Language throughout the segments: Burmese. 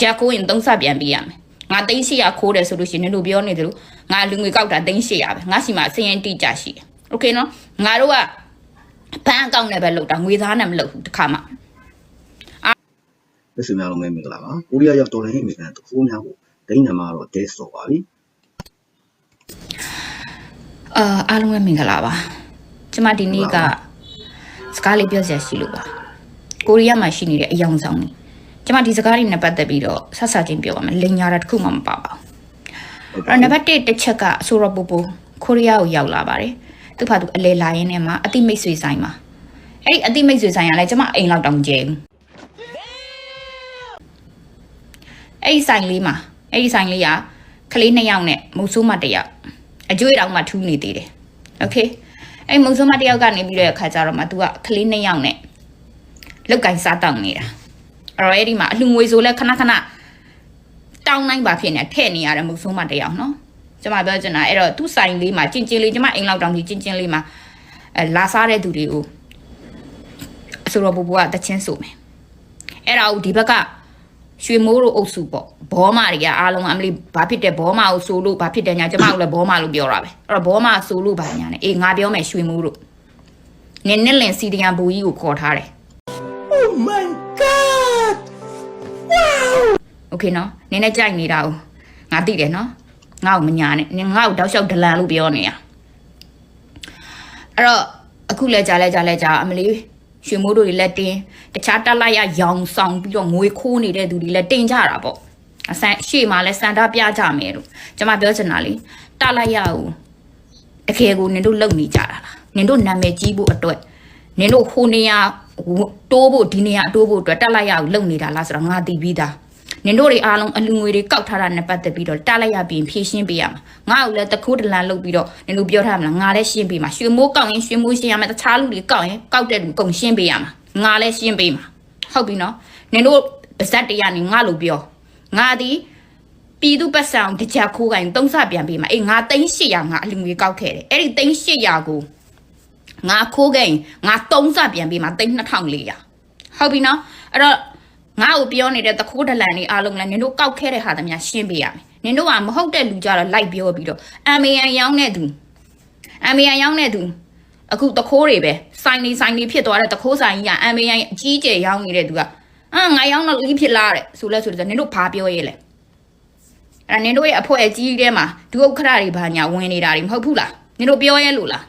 ကြာခိုးရင်သုံးဆပြန်ပေးရမယ်ငါသိန်း800ခိုးတယ်ဆိုလို့ရှိရင်နင်တို့ပြောနေတယ်လို့ငါလူငွေကောက်တာသိန်း800ပဲငါစီမှာအစရင်တိကျရှိတယ်โอเคနော်ငါတို့ကဘဏ်အကောင့်နဲ့ပဲလုပ်တာငွေသားနဲ့မလုပ်ဘူးတစ်ခါမှ လက်ဆွေများလုံးပဲမင်္ဂလာပါကိုရီးယားရောက်တော်လိုင်းအမေရိကန်တခိုးများကိုဒိန်းနံမှာတော့ဒဲဆော်ပါပြီ အာအားလုံးပဲမင်္ဂလာပါကျမဒီနေ့ကစကားလေးပြောစရာရှိလို့ပါကိုရီးယားမှာရှိနေတဲ့အယောင်ဆောင်နေ ကျမဒီစကားလေးနဲ့ပတ်သက်ပြီးတော့ဆက်ဆက်ချင်းပြောပါမယ်လိန်ညာတာတစ်ခုမှမပါပါဘူး ဟုတ် အဲ့တော့နံပါတ်1တစ်ချက်ကဆိုတော့ပူပူကိုရီးယားကိုရောက်လာပါတယ်သူ့ဖာသူအလဲလာရင်းနဲ့မှာအတိမိတ်ဆွေဆိုင်မှာအဲ့ဒီအတိမိတ်ဆွေဆိုင်ကလည်းကျမအိမ်လောက်တောင်ကျဲဘူးအဲ့ဒီဆိုင်လေးမှာအဲ့ဒီဆိုင်လေးကကလေးနှစ်ယောက်နဲ့မုတ်ဆိုးမတစ်ယောက်အကျွေးတောင်မှထူးနေသေးတယ်โอเคအဲ့မုတ်ဆိုးမတစ်ယောက်ကနေပြီးတော့အခါကျတော့မှ तू ကကလေးနှစ်ယောက်နဲ့လောက်ကင်စားတောင်းနေတာ အဲ့တော့အဲ့ဒီမှာအလှငွေဆိုလဲခဏခဏတောင်းနိုင်ပါဖြစ်နေထဲ့နေရတယ်မဟုတ်ဆုံးမတယောက်နော်ကျမပြောချင်တာအဲ့တော့သူ့ဆိုင်လေးမှာကျင်ကျင်လေးကျမအိမ်လောက်တောင်ကြီးကျင်ကျင်လေးမှာအဲလာစားတဲ့သူတွေကိုအဆိုတော့ဘူဘူကတချင်းဆိုမယ်အဲ့ဒါကိုဒီဘက်ကရွှေမိုးတို့အုပ်စုပေါ့ဘောမတွေကအားလုံးအမလီဘာဖြစ်တဲ့ဘောမကိုဆိုလို့ဘာဖြစ်တဲ့ညာကျမတို့လည်းဘောမလို့ပြောတာပဲအဲ့တော့ဘောမဆိုလို့ဘာညာနဲ့အေးငါပြောမယ်ရွှေမိုးတို့နင်းနဲ့လင်စီတရံဘူကြီးကိုခေါ်ထားတယ် โอเคနော်နင်းနဲ့ကြိုက်နေတာကိုငါသိတယ်နော်ငါ့ကိုမညာနဲ့နင်ငါ့ကိုတောက်လျှောက်ဒလန်လို့ပြောနေရအဲ့တော့အခုလဲကြားလဲကြားလဲကြားအမလီရွှေမိုးတို့တွေလက်တင်းတခြားတက်လိုက်ရရောင်ဆောင်ပြီးတော့ငွေခိုးနေတဲ့သူတွေလည်းတင်ကြတာပေါ့အဆန်ရှေ့မှာလဲစန္ဒပြကြမယ်လို့ကျွန်မပြောချင်တာလေတက်လိုက်ရကိုတကယ်ကိုနင်တို့လုံနေကြတာလားနင်တို့နာမည်ကြီးဖို့အတွက်နင်တို့ဟိုနေရတိုးဖို့ဒီနေရတိုးဖို့အတွက်တက်လိုက်ရကိုလုံနေတာလားဆိုတော့ငါသိပြီးသား နင်တို့တွေအားလုံးအလူငွေတွေကောက်ထားတာနဲ့ပတ်သက်ပြီးတော့တားလိုက်ရပြီးဖြည့်ရှင်းပေးရမှာငါ့ကိုလည်းတခိုးတလန်လုပ်ပြီးတော့နင်တို့ပြောထားမလားငါလည်းရှင်းပေးမှာရွှေမိုးကောက်ရင်ရွှေမိုးရှင်းရမယ်တခြားလူတွေကောက်ရင်ကောက်တဲ့လူကုန်ရှင်းပေးရမှာငါလည်းရှင်းပေးမှာဟုတ်ပြီနော်နင်တို့ပါဇက်တရားနေငါလို့ပြောငါဒီပြည်သူပတ်စံတကြခိုးကင်သုံးဆပြန်ပေးမှာအေးငါသိန်း800ငါအလူငွေကောက်ခဲ့တယ်အဲ့ဒီသိန်း800ကိုငါခိုးခဲ့ရင်ငါသုံးဆပြန်ပေးမှာသိန်း2400ဟုတ်ပြီနော်အဲ့တော့ ငါ့ကိုပြောနေတဲ့တခိုးဒလန်တွေအားလုံးလည်းနင်တို့ကောက်ခဲတဲ့ဟာသမ ्या ရှင်းပေးရမယ်နင်တို့ကမဟုတ်တဲ့လူကြတော့လိုက်ပြောပြီးတော့ MAN ရောင်းတဲ့သူ MAN ရောင်းတဲ့သူအခုတခိုးတွေပဲစိုင်းနေစိုင်းနေဖြစ်သွားတဲ့တခိုးဆိုင်ကြီးက MAN အကြီးကျယ်ရောင်းနေတဲ့သူကအာငါရောင်းတော့လီးဖြစ်လာတဲ့ဆိုလဲဆိုတော့နင်တို့ဘာပြောရဲလဲအဲ့ဒါနင်တို့ရဲ့အဖွဲအကြီးထဲမှာဒုက္ခရတွေဘာညာဝင်နေတာတွေမဟုတ်ဘူးလားနင်တို့ပြောရဲလို့လား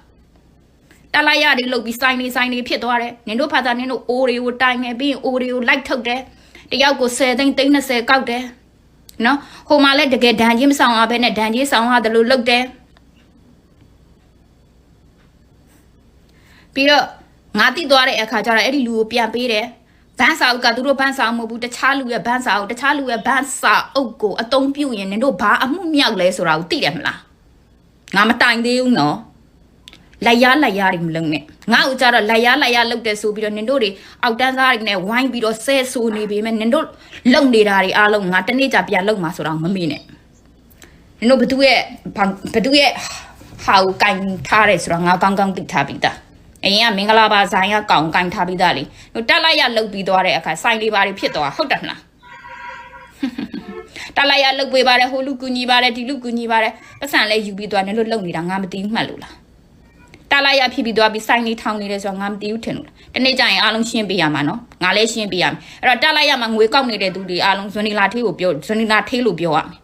တလိုက်ရတွေလုတ်ပြီးစိုင်းနေစိုင်းနေဖြစ်သွားတယ်နင်တို့ဖာသာနင်တို့အိုတွေကိုတိုင်နေပြီးရင်အိုတွေကိုလိုက်ထုတ်တယ် တယောက်ကို10သိန်းသိန်း20ကောက်တယ်နော်ဟိုမှာလည်းတကယ်ဒဏ်ကြီးမဆောင်ရဘဲနဲ့ဒဏ်ကြီးဆောင်ရတယ်လို့လုပ်တယ်ပြီးတော့ငါတိသွားတဲ့အခါကျတော့အဲ့ဒီလူကိုပြန်ပေးတယ်ဘန်းစာအုပ်ကသူတို့ဘန်းစာအုပ်မဟုတ်ဘူးတခြားလူရဲ့ဘန်းစာအုပ်တခြားလူရဲ့ဘန်းစာအုပ်ကိုအတုံးပြုတ်ရင်နင်တို့ဘာအမှုမြောက်လဲဆိုတာကိုသိတယ်မလားငါမတိုင်သေးဘူးနော် လိုက်ရလိုက်ရတွေမလုံးနဲ့ငါ့ကိုကြတော့လိုက်ရလိုက်ရလုတ်တယ်ဆိုပြီးတော့နင်တို့တွေအောက်တန်းစားတွေနဲ့ဝိုင်းပြီးတော့ဆဲဆိုနေပေမဲ့နင်တို့လုံနေတာတွေအားလုံးငါတနေ့ကြပြန်လုံမှာဆိုတော့မမေ့နဲ့နင်တို့ဘသူရဲ့ဘာဘသူရဲ့ဟာကိုကင်ထားတယ်ဆိုတော့ငါကောင်းကောင်းသိထားပြီးသားအရင်ကမင်္ဂလာပါဇိုင်းကကောင်းကင်ထားပြီးသားလေတို့တက်လိုက်ရလုတ်ပြီးသွားတဲ့အခါစိုင်းလေးပါတွေဖြစ်သွားဟုတ်တယ်မလားတက်လိုက်ရလုတ်ပေးပါတယ်ဟိုလူကူညီပါတယ်ဒီလူကူညီပါတယ်ပတ်စံလဲယူပြီးသွားနင်တို့လုံနေတာငါမသိဘူးမှတ်လို့လား တာလာရဖြစ်ပြီးသွားပြီးစိုင်းလေးထောင်းနေတယ်ဆိုတော့ငါမသိဘူးထင်လို့လားတနေ့ကျရင်အားလုံးရှင်းပေးရမှာနော်ငါလည်းရှင်းပေးရမယ်အဲ့တော့တာလာရမှာငွေကောက်နေတဲ့သူတွေအားလုံးဇွန်နီလာထေးကိုပြောဇွန်နီလာထေးလို့ပြောရမယ်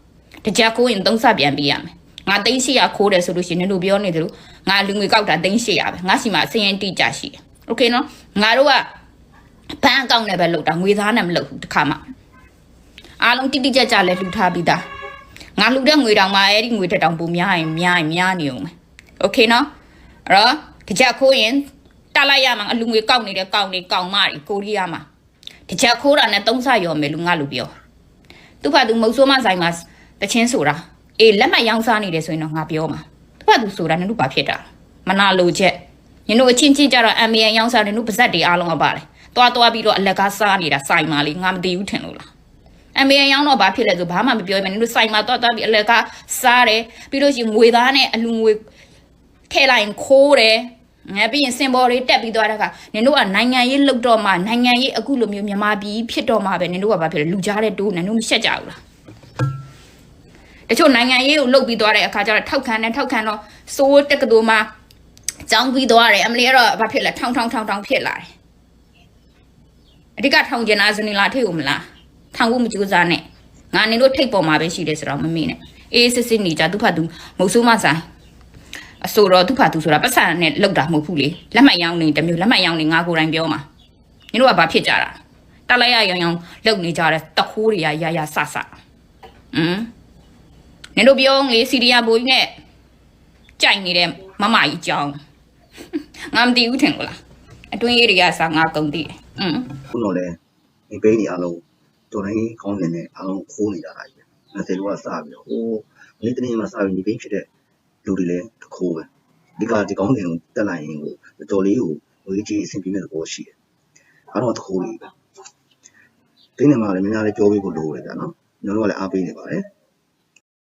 တကြခိုးရင်သုံးဆပြန်ပေးရမယ်ငါသိန်း800ခိုးတယ်ဆိုလို့ရှိရင်နင်တို့ပြောနေတယ်လို့ငါလူငွေကောက်တာသိန်း800ပဲငါစီမှာအစရင်တိကျရှိတယ်โอเคနော်ငါတို့ကဘဏ်အကောင့်နဲ့ပဲလုပ်တာငွေသားနဲ့မလုပ်ဘူးတစ်ခါမှအားလုံးတိတိကျကျလဲလှူထားပြီးသားငါလှူတဲ့ငွေတောင်မှအဲ့ဒီငွေတက်တောင်ပုံများရင်များရင်များနေအောင်မယ်โอเคနော် အဲ့တော့တကြခိုးရင်တက်လိုက်ရမှာအလူငွေကောက်နေတဲ့ကောက်နေကောက်မတွေကိုရီးယားမှာတကြခိုးတာနဲ့သုံးဆရော်မယ်လို့ငါလူပြောသူ့ဖာသူမုတ်ဆိုးမဆိုင်မှာတချင်းဆိုတာအေးလက်မှတ်ရောင်းစားနေတယ်ဆိုရင်တော့ငါပြောမှာသူ့ဖာသူဆိုတာနင်တို့ဘာဖြစ်တာမနာလိုချက်နင်တို့အချင်းချင်းကြတော့ MAN ရောင်းစားတယ်နင်တို့ပါဇက်တွေအားလုံးကပါတယ်တွားတွားပြီးတော့အလက်ကားစားနေတာစိုင်မာလေးငါမသိဘူးထင်လို့လားအမေရောင်းတော့ဘာဖြစ်လဲဆိုဘာမှမပြောရင်နင်တို့စိုင်မှာတွားတွားပြီးအလက်ကစားတယ်ပြီးလို့ရှိရင်ငွေသားနဲ့အလူငွေ ထဲလိုက်ရင်ခိုးတယ်ငါပြီးရင်စင်ဘော်လေးတက်ပြီးသွားတဲ့အခါနင်တို့ကနိုင်ငံရေးလုတ်တော့မှနိုင်ငံရေးအခုလိုမျိုးမြန်မာပြည်ဖြစ်တော့မှပဲနင်တို့ကဘာဖြစ်လဲလူကြားတဲ့တိုးနင်တို့မရှက်ကြဘူးလားတချို့နိုင်ငံရေးကိုလုတ်ပြီးသွားတဲ့အခါကျတော့ထောက်ခံတယ်ထောက်ခံတော့စိုးတက်ကတူမှာကြောင်းပြီးသွားတယ်အမလီကတော့ဘာဖြစ်လဲထောင်းထောင်းထောင်းထောင်းဖြစ်လာတယ်အဓိကထောင်ကျင်တာဇနီလာထိတ်ကိုမလားထောင်ဖို့မကြိုးစားနဲ့ငါနင်တို့ထိတ်ပေါ်မှာပဲရှိတယ်ဆိုတော့မမေ့နဲ့အေးစစ်စစ်နေကြသူဖတ်သူမဟုတ်ဆိုးမဆိုင် အဆိုတော့သူ့ဖာသူဆိုတာပတ်စံနဲ့လောက်တာမဟုတ်ဘူးလေလက်မှတ်ရောင်းနေတမျိုးလက်မှတ်ရောင်းနေငါကိုယ်တိုင်ပြောမှာညီတို့ကဘာဖြစ်ကြတာတက်လိုက်ရရောင်ရောင်လောက်နေကြတဲ့တခိုးတွေကရရဆဆအင်းညီတို့ပြောငေးစီရီယာဘိုးကြီးနဲ့ကြိုက်နေတဲ့မမကြီးကြောင်းငါမသိဘူးထင်လို့လားအတွင်းရေးတွေကဆာငါကုန်သိတယ်အင်းခုတော့လေဒီပိန်းကြီးအားလုံးတော်တိုင်းကောင်းနေတဲ့အလုံးခိုးနေကြတာကြီး20လောက်ကစပြီးတော့ဟိုနေ့တနေ့မှစပြီးဒီပိန်းဖြစ်တဲ့ လူတွေလည်းတခိုးပဲဒီကဒီကောင်းတဲ့ကိုတက်လိုက်ရင်ကိုတော်လေးကိုဝေးကြီးအဆင်ပြေမဲ့သဘောရှိတယ်အားတော့တခိုးကြီးပဲပိန်းနေမှာလည်းများများလေးပြောပေးဖို့လိုတယ်ဗျာနော်ကျွန်တော်တို့ကလည်းအားပေးနေပါတယ်